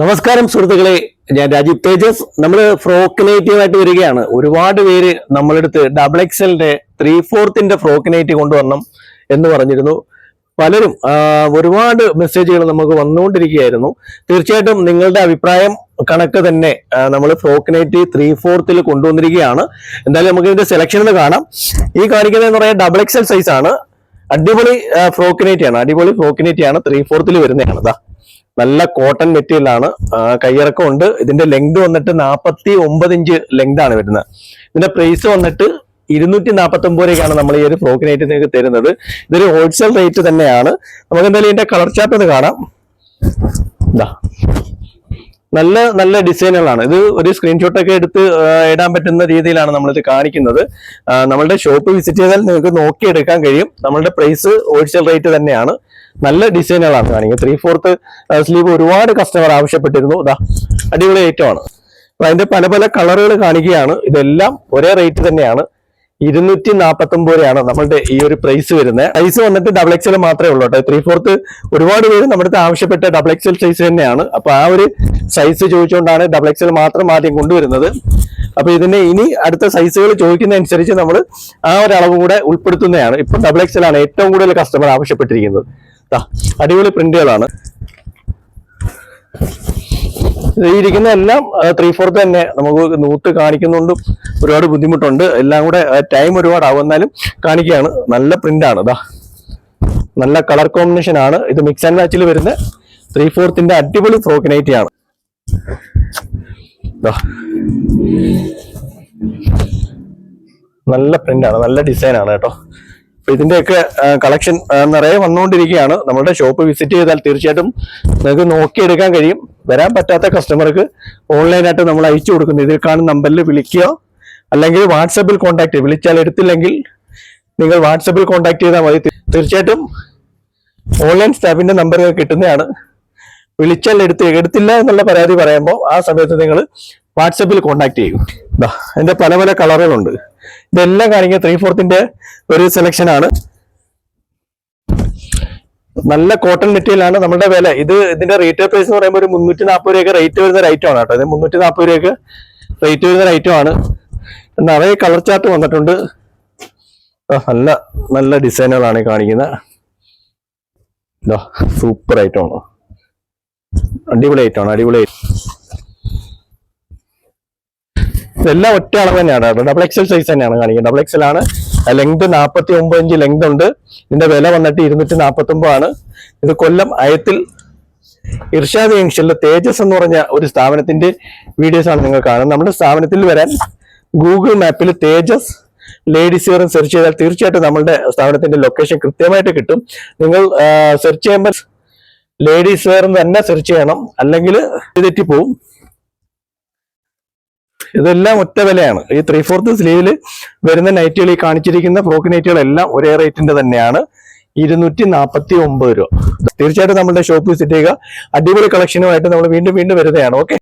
നമസ്കാരം സുഹൃത്തുക്കളെ. ഞാൻ രാജീവ് തേജസ്. നമ്മൾ ഫ്രോക്ക് നൈറ്റീവ് ആയിട്ട് വരികയാണ്. ഒരുപാട് പേര് നമ്മളെടുത്ത് ഡബിൾ എക്സലിന്റെ ത്രീ ഫോർത്തിന്റെ ഫ്രോക്ക് നൈറ്റ് കൊണ്ടുവരണം എന്ന് പറഞ്ഞിരുന്നു. പലരും ഒരുപാട് മെസ്സേജുകൾ നമുക്ക് വന്നുകൊണ്ടിരിക്കുകയായിരുന്നു. തീർച്ചയായിട്ടും നിങ്ങളുടെ അഭിപ്രായം കണക്ക് തന്നെ നമ്മൾ ഫ്രോക്ക് നൈറ്റി ത്രീ ഫോർത്തിൽ കൊണ്ടുവന്നിരിക്കുകയാണ്. എന്തായാലും നമുക്ക് ഇതിന്റെ സെലക്ഷൻ ഒന്ന് കാണാം. ഈ കാണിക്കുന്നത് എന്ന് പറയാൻ ഡബിൾ എക്സൽ സൈസ് ആണ്. അടിപൊളി ഫ്രോക്ക് നൈറ്റി ആണ്. അടിപൊളി ഫ്രോക്ക് നൈറ്റി ആണ്. ത്രീ ഫോർത്തിൽ വരുന്നതാണ്. ഇതാ നല്ല കോട്ടൺ മെറ്റീരിയൽ ആണ്. കയ്യിറക്കം ഉണ്ട്. ഇതിന്റെ ലെങ്ത് വന്നിട്ട് നാൽപ്പത്തി ഒമ്പത് ഇഞ്ച് ലെങ്ത് ആണ് വരുന്നത്. ഇതിന്റെ പ്രൈസ് വന്നിട്ട് ഇരുന്നൂറ്റി നാൽപ്പത്തി ഒമ്പത് രൂപയ്ക്കാണ് നമ്മൾ ഈ ഒരു ഫ്രോക്കിനായിട്ട് നിങ്ങൾക്ക് തരുന്നത്. ഇതൊരു ഹോൾസെയിൽ റേറ്റ് തന്നെയാണ്. നമുക്ക് എന്തായാലും ഇതിന്റെ കളർ ചാർട്ട് ഒന്ന് കാണാം. ഇതാ. നല്ല നല്ല ഡിസൈനുകളാണ് ഇത് ഒരു സ്ക്രീൻഷോട്ട് ഒക്കെ എടുത്ത് ഇടാൻ പറ്റുന്ന രീതിയിലാണ് നമ്മളിത് കാണിക്കുന്നത്. നമ്മളുടെ ഷോപ്പ് വിസിറ്റ് ചെയ്താൽ നിങ്ങൾക്ക് നോക്കിയെടുക്കാൻ കഴിയും. നമ്മളുടെ പ്രൈസ് ഹോൾസെയിൽ റേറ്റ് തന്നെയാണ്. നല്ല ഡിസൈനുകളാണ് കാണിക്കുന്നത്. ത്രീ ഫോർത്ത് സ്ലീവ് ഒരുപാട് കസ്റ്റമർ ആവശ്യപ്പെട്ടിരുന്നു. ഇതാ അടിപൊളി ഐറ്റം ആണ്. അപ്പൊ അതിന്റെ പല പല കളറുകൾ കാണിക്കുകയാണ്. ഇതെല്ലാം ഒരേ റേറ്റ് തന്നെയാണ്. ഇരുന്നൂറ്റി നാൽപ്പത്തി ഒമ്പത് രൂപയാണ് നമ്മളുടെ ഈ ഒരു പ്രൈസ് വരുന്നത്. സൈസ് വന്നിട്ട് ഡബിൾ എക്സൽ മാത്രമേ ഉള്ളൂ കേട്ടോ. ത്രീ ഫോർത്ത് ഒരുപാട് പേര് നമ്മുടെ ആവശ്യപ്പെട്ട ഡബിൾ എക്സൽ സൈസ് തന്നെയാണ്. അപ്പൊ ആ ഒരു സൈസ് ചോദിച്ചുകൊണ്ടാണ് ഡബിൾ എക്സൽ മാത്രം ആദ്യം കൊണ്ടുവരുന്നത്. അപ്പൊ ഇതിന്റെ ഇനി അടുത്ത സൈസുകൾ ചോദിക്കുന്നതനുസരിച്ച് നമ്മൾ ആ ഒരു അളവ് കൂടെ ഉൾപ്പെടുത്തുന്നതാണ്. ഇപ്പൊ ഡബിൾ എക്സൽ ആണ് ഏറ്റവും കൂടുതൽ കസ്റ്റമർ ആവശ്യപ്പെട്ടിരിക്കുന്നത്. അടിപൊളി പ്രിന്റുകളാണ്. ഇരിക്കുന്ന എല്ലാം ത്രീ ഫോർത്ത് തന്നെ. നമുക്ക് നൂത്ത് കാണിക്കുന്നുണ്ടും. ഒരുപാട് ബുദ്ധിമുട്ടുണ്ട്. എല്ലാം കൂടെ ടൈം ഒരുപാട് കാണിക്കുകയാണ്. നല്ല പ്രിന്റാണ്. ഇതാ നല്ല കളർ കോമ്പിനേഷൻ ആണ്. ഇത് മിക്സ് ആൻഡ് മാച്ചിൽ വരുന്ന ത്രീ ഫോർത്തിന്റെ അടിപൊളി ഫ്രോക്കിനൈറ്റി ആണ്. നല്ല പ്രിന്റാണ്. നല്ല ഡിസൈനാണ് കേട്ടോ. ഇതിന്റെയൊക്കെ കളക്ഷൻ നിറയെ വന്നുകൊണ്ടിരിക്കുകയാണ്. നമ്മുടെ ഷോപ്പ് വിസിറ്റ് ചെയ്താൽ തീർച്ചയായിട്ടും നിങ്ങൾക്ക് നോക്കിയെടുക്കാൻ കഴിയും. വരാൻ പറ്റാത്ത കസ്റ്റമർക്ക് ഓൺലൈനായിട്ട് നമ്മൾ അയച്ചു കൊടുക്കുന്നു. ഇതിൽ കാണുന്ന നമ്പറിൽ വിളിക്കുക. അല്ലെങ്കിൽ വാട്സപ്പിൽ കോൺടാക്ട് വിളിച്ചാൽ എടുത്തില്ലെങ്കിൽ നിങ്ങൾ വാട്സപ്പിൽ കോൺടാക്ട് ചെയ്താൽ മതി. തീർച്ചയായിട്ടും ഓൺലൈൻ സ്റ്റാഫിന്റെ നമ്പർ കിട്ടുന്നതാണ്. വിളിച്ചാൽ എടുത്ത് എടുത്തില്ല എന്നുള്ള പരാതി പറയുമ്പോൾ ആ സമയത്ത് നിങ്ങൾ വാട്സപ്പിൽ കോൺടാക്ട് ചെയ്യും. അതിന്റെ പല പല കളറുകളുണ്ട് ഇതെല്ലാം കാണിക്കുക ത്രീ ഫോർത്തിന്റെ ഒരു സെലക്ഷൻ ആണ്. നല്ല കോട്ടൺ മെറ്റീരിയലാണ് നമ്മുടെ വില. ഇത് ഇതിന്റെ റീറ്റെയിൽ പ്രൈസ് എന്ന് പറയുമ്പോൾ ഒരു മുന്നൂറ്റി നാൽപ്പത് രൂപയൊക്കെ റേറ്റ് വരുന്ന ഒരു ഐറ്റം ആണ് കേട്ടോ. ഇത് മുന്നൂറ്റി നാൽപ്പത് രൂപയൊക്കെ റേറ്റ് വരുന്ന ഒരു ഐറ്റം ആണ്. നിറയെ കളർ ചാർട്ട് വന്നിട്ടുണ്ട്. നല്ല നല്ല ഡിസൈനുകളാണ് കാണിക്കുന്നത് ഇതാ സൂപ്പർ ഐറ്റം ആണ്. അടിപൊളി ഐറ്റം ആണ് അടിപൊളി item. ഇതെല്ലാം ഒറ്റ അളവ് തന്നെയാണ് ഡബിൾ എക്സൽ സൈസ് തന്നെയാണ് കാണിക്കുന്നത്. ഡബിൾ എക്സൽ ആണ്. ലെങ്ത് നാൽപ്പത്തി ഒമ്പത് ഇഞ്ച് ലെങ്ത് ഉണ്ട്. ഇതിന്റെ വില വന്നിട്ട് ഇരുന്നൂറ്റി നാൽപ്പത്തി ഒമ്പതാണ് ഇത് കൊല്ലം അയത്തിൽ ഇർഷാദ് ജംഗ്ഷനിലെ തേജസ് എന്ന് പറഞ്ഞ ഒരു സ്ഥാപനത്തിന്റെ വീഡിയോസ് ആണ് നിങ്ങൾ കാണുന്നത്. നമ്മുടെ സ്ഥാപനത്തിൽ വരാൻ ഗൂഗിൾ മാപ്പിൽ തേജസ് ലേഡീസ് വെയർ സെർച്ച് ചെയ്താൽ തീർച്ചയായിട്ടും നമ്മുടെ സ്ഥാപനത്തിന്റെ ലൊക്കേഷൻ കൃത്യമായിട്ട് കിട്ടും. നിങ്ങൾ സെർച്ച് ചെയ്യുമ്പോൾ ലേഡീസ് വെയർ തന്നെ സെർച്ച് ചെയ്യണം. അല്ലെങ്കിൽ തെറ്റിപ്പോവും. ഇതെല്ലാം ഒറ്റ വിലയാണ്. ഈ ത്രീ ഫോർത്ത് സ്ലീവിൽ വരുന്ന നൈറ്റുകൾ ഈ കാണിച്ചിരിക്കുന്ന ഫ്രോക്ക് നൈറ്റുകളെല്ലാം ഒരേ റേറ്റിന്റെ തന്നെയാണ്. ഇരുന്നൂറ്റി നാൽപ്പത്തി ഒമ്പത് രൂപ. തീർച്ചയായിട്ടും നമ്മുടെ ഷോപ്പ് വിസിറ്റ് ചെയ്യുക. അടിപൊളി കളക്ഷനുമായിട്ട് നമ്മൾ വീണ്ടും വീണ്ടും വരുന്നതാണ്. ഓക്കെ